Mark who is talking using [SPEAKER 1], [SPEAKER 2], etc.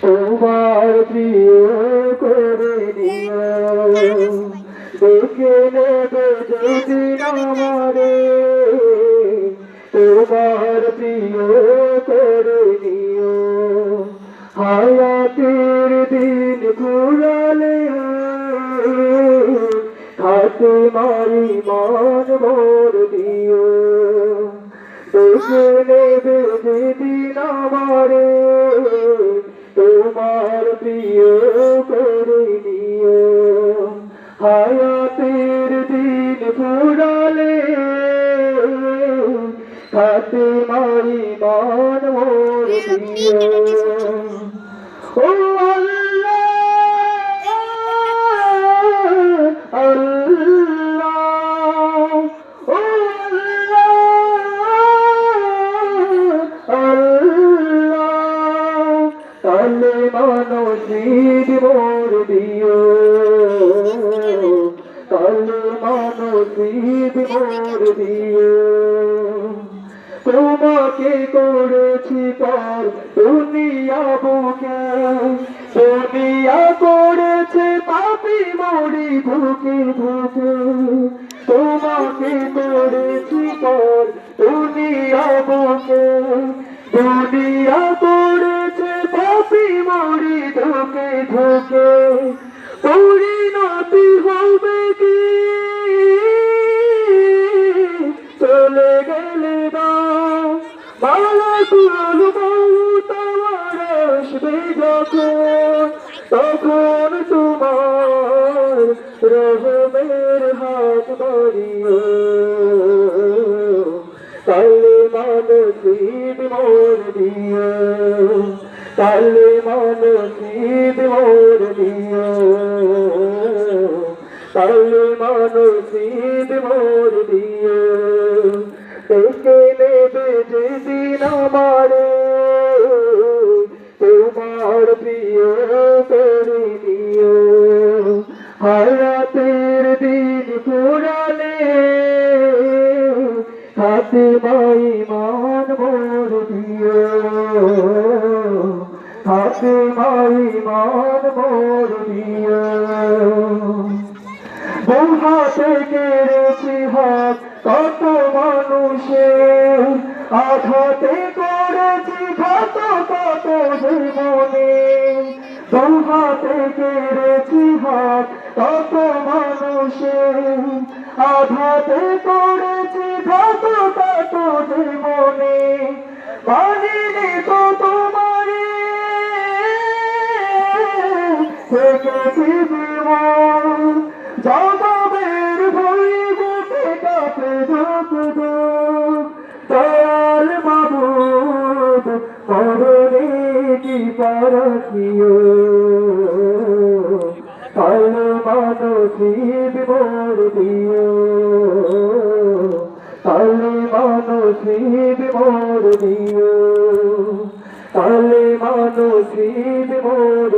[SPEAKER 1] তোমার প্রিয় করে দেখে নেবে যদি আমারে। তোমার প্রিয় করে নিও। হায়াতের দিন ঘুরালে খাতে মারি মান মোর দিও। দেখে হায়াতের দিন ফুরালে খাতে মারি মান মোর দিও ও মানসিক মোর দিও তালে মোর দিও তোমাকে করেছি পর, দুনিয়া বুকে। দুনিয়া করেছে পাপি মরি ধুকে ধুকে তোমাকে করেছি পর, দুনিয়া বুকে। দুনিয়া করেছে পাপি মরি ধুকে ধুকে পরিণতি হবে ভালো কুল তখন তোমার রহমের হাত বাড়িও। কালে মানসিদ মোর দিও। কালে মানসিদ মোর দিও। কালে মানসিদ মোর দিও। দেখে নেবে যেদিন আমারে। তোমার প্রিয় করে দিও। হারাতের দিন পুরালে হাতে মাই মান মোর দিও। হাতে মাই মান মোর দিও। হাতে কেড়েছি হাত কত মানুষের আঘাতে করেছি ঘাত কত জীবনে। হাতে কেড়েছি হাত কত মানুষের আঘাতে করেছি ঘাত কত জীবনে। পারিনি তো তোমারে। থেকেছি জীবন চরণে কি পারসিও তালো মানসিব মোর দিও তালে মানসিব মোর দিও তালে মানসিব মোর